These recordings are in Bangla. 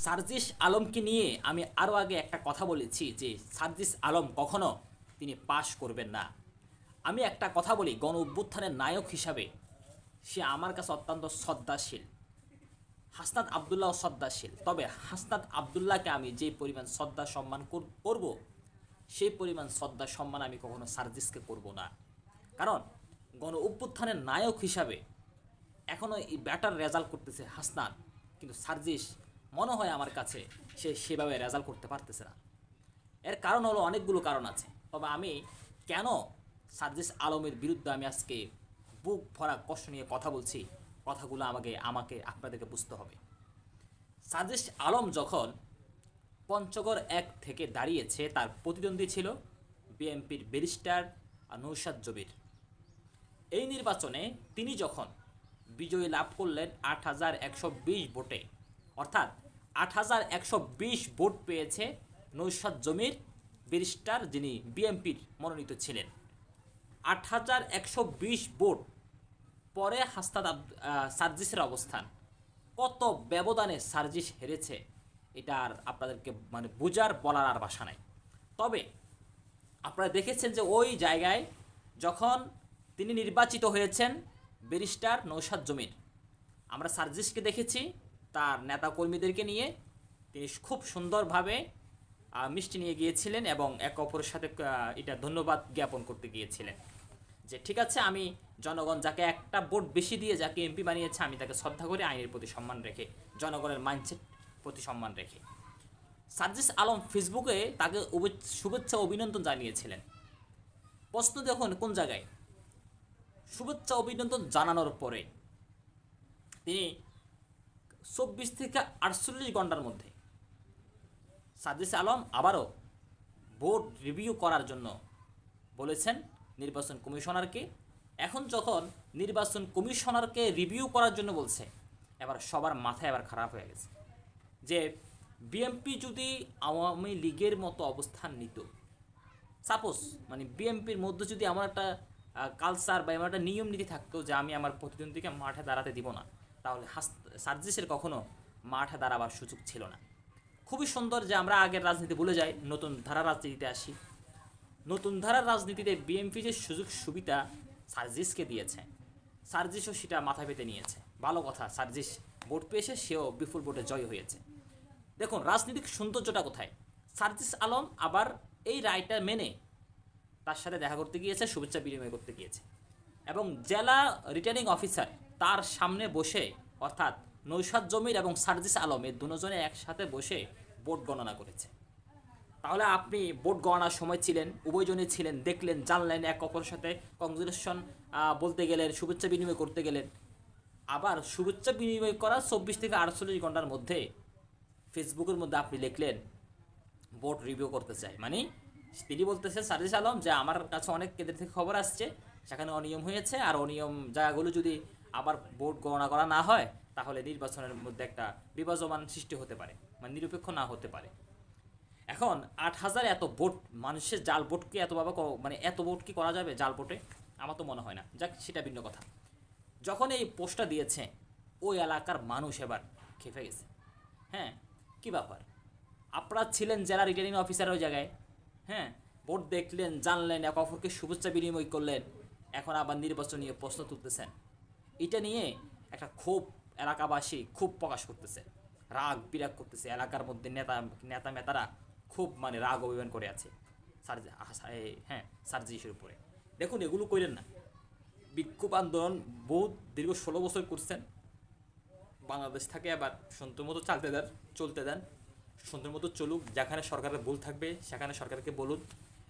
সার্জিস আলমকে নিয়ে আমি আরও আগে একটা কথা বলেছি যে সার্জিস আলম কখনো তিনি পাশ করবেন না। আমি একটা কথা বলি, গণ অভ্যুত্থানের নায়ক হিসাবে। সে আমার কাছে অত্যন্ত শ্রদ্ধাশীল। হাসনাত আবদুল্লাহ শ্রদ্ধাশীল। তবে হাসনাত আবদুল্লাহকে আমি যে পরিমাণ শ্রদ্ধা সম্মান কর- করব, সেই পরিমাণ শ্রদ্ধা সম্মান আমি কখনো সার্জিসকে করব না। কারণ গণ অভ্যুত্থানের নায়ক হিসাবে এখনও এই ব্যাটার রেজাল্ট করতেছে হাসনাত। কিন্তু সার্জিস মনে হয় আমার কাছে সে সেভাবে রেজাল্ট করতে পারতেছে না। এর কারণ হলো অনেকগুলো কারণ আছে। তবে আমি কেন সার্জিস আলমের বিরুদ্ধে আমি আজকে বুক ভরা কষ্ট নিয়ে কথা বলছি, কথাগুলো আমাকে আমাকে, আপনাদেরকে বুঝতে হবে। সার্জিস আলম যখন পঞ্চগড় এক থেকে দাঁড়িয়েছে, তার প্রতিদ্বন্দ্বী ছিল বিএনপির ব্যারিস্টার নৌসাদ জবির। এই নির্বাচনে তিনি যখন বিজয়ী লাভ করলেন আট হাজার একশো বিশ ভোটে অর্থাৎ আট হাজার একশো বিশ ভোট পেয়েছে নৌসাদ জমির ব্যারিস্টার যিনি বিএনপির মনোনীত ছিলেন। আট হাজার একশো বিশ ভোট পরে হাস্তাদ সার্জিসের অবস্থান। কত ব্যবধানে সার্জিস হেরেছে, এটা আর আপনাদেরকে মানে বোঝার বলার আর ভাষা নাই। তবে আপনারা দেখেছেন যে ওই জায়গায় যখন তিনি নির্বাচিত হয়েছেন ব্যারিস্টার নৌসাদ জমির, আমরা সার্জিসকে দেখেছি তার নেতা কর্মীদেরকে নিয়ে তিনি খুব সুন্দরভাবে মিষ্টি নিয়ে গিয়েছিলেন এবং এক অপরের সাথে এটা ধন্যবাদ জ্ঞাপন করতে গিয়েছিলেন। যে ঠিক আছে, আমি জনগণ যাকে একটা ভোট বেশি দিয়ে যাকে এমপি বানিয়েছে, আমি তাকে শ্রদ্ধা করে আইনের প্রতি সম্মান রেখে, জনগণের মাইন্ডসেট প্রতি সম্মান রেখে। সার্জিস আলম ফেসবুকে তাকে শুভেচ্ছা অভিনন্দন জানিয়েছিলেন। প্রশ্ন দেখুন কোন জায়গায়? শুভেচ্ছা অভিনন্দন জানানোর পরে তিনি চব্বিশ থেকে আটচল্লিশ ঘণ্টার মধ্যে। সার্জিস আলম আবারও ভোট রিভিউ করার জন্য বলেছেন নির্বাচন কমিশনারকে। এখন যখন নির্বাচন কমিশনারকে রিভিউ করার জন্য বলছে, এবার সবার মাথায় এবার খারাপ হয়ে গেছে। যে বিএমপি যদি আওয়ামী লীগের মতো অবস্থান নিত, সাপোজ মানে বিএমপির মধ্যে যদি আমার একটা কালচার বা আমার একটা নিয়ম নীতি থাকতো যে আমি আমার প্রতিদ্বন্দ্বীকে মাঠে দাঁড়াতে দিব না তাহলে সার্জিসের কখনো মাঠে দাঁড়াবার সুযোগ ছিল না। খুবই সুন্দর যে আমরা আগের রাজনীতি ভুলে যাই, নতুন ধারা রাজনীতিতে আসি। নতুন ধারার রাজনীতিতে বিএনপি যে সুযোগ সুবিধা সার্জিসকে দিয়েছে, সার্জিসও সেটা মাথা পেতে নিয়েছে। ভালো কথা, সার্জিস ভোট পেয়েছে, সেও বিপুল ভোটে জয় হয়েছে। দেখুন, রাজনৈতিক সৌন্দর্যটা কোথায়? সার্জিস আলম আবার এই রায়টা মেনে তার সাথে দেখা করতে গিয়েছে, শুভেচ্ছা বিনিময় করতে গিয়েছে। এবং জেলা রিটার্নিং অফিসার তার সামনে বসে, অর্থাৎ নৌসাদ জমির এবং সার্জিস আলম এই দুজনে একসাথে বসে ভোট গণনা করেছে। তাহলে আপনি ভোট গণনার সময় ছিলেন উভয়জনে ছিলেন, দেখলেন, জানলেন, এক অপরের সাথে কংগ্রেশন বলতে গেলেন, শুভেচ্ছা বিনিময় করতে গেলেন। আবার শুভেচ্ছা বিনিময় করা চব্বিশ থেকে আটচল্লিশ ঘণ্টার মধ্যে ফেসবুকের মধ্যে আপনি লিখলেন ভোট রিভিউ করতে চাই। মানে তিনি বলতেছেন, সার্জিস আলম, যে আমার কাছে অনেক কেন্দ্র থেকে খবর আসছে, সেখানে অনিয়ম হয়েছে, আর অনিয়ম জায়গাগুলো যদি আবার ভোট গণনা করা না হয়, তাহলে নির্বাচনের মধ্যে একটা বিভাজমান সৃষ্টি হতে পারে মানে নিরপেক্ষ না হতে পারে। এখন আট হাজার এত ভোট, মানুষের জাল ভোট কি এতভাবে মানে এত ভোট কি করা যাবে জাল ভোটে? আমার তো মনে হয় না। যাক, সেটা ভিন্ন কথা। যখন এই পোস্টটা দিয়েছে, ওই এলাকার মানুষ এবার খেপে গেছে। হ্যাঁ কি ব্যাপার? আপনারা ছিলেন জেলা রিটার্নিং অফিসার ওই জায়গায় হ্যাঁ? ভোট দেখলেন, জানলেন, এক অপরকে শুভেচ্ছা বিনিময় করলেন, এখন আবার নির্বাচনীয় প্রশ্ন তুলতেছেন। এটা নিয়ে একটা ক্ষোভ এলাকাবাসী খুব প্রকাশ করতেছে। রাগ বিরাগ করতেছে। এলাকার মধ্যে নেতা নেতা মেতারা খুব মানে রাগ অভিমান করে আছে সার্জি আহা- এই, হ্যাঁ সার্জিসের উপরে। দেখুন এগুলো কইলেন না। বিক্ষোভ আন্দোলন বহুত দীর্ঘ ষোলো বছর করছেন। বাংলাদেশ থাকে আবার সুন্দর মতো চালতে দেন চলতে দেন। সুন্দর মতো চলুক যেখানে সরকারের ভুল থাকবে সেখানে সরকারকে বলুন।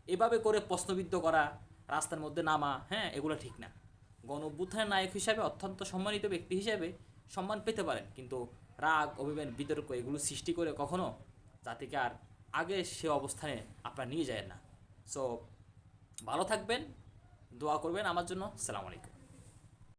এভাবে করে প্রশ্নবিদ্ধ করা রাস্তার মধ্যে নামা হ্যাঁ এগুলো ঠিক না। গণ অভ্যুত্থানের নায়ক হিসাবে অত্যন্ত সম্মানিত ব্যক্তি হিসাবে সম্মান পেতে পারেন। কিন্তু রাগ, অভিমান, বিতর্ক এগুলো সৃষ্টি করে কখনো জাতিকে আর আগে সে অবস্থানে আপনারা নিয়ে যায় না। সো ভালো থাকবেন, দোয়া করবেন। আমার জন্য সালাম আলাইকুম।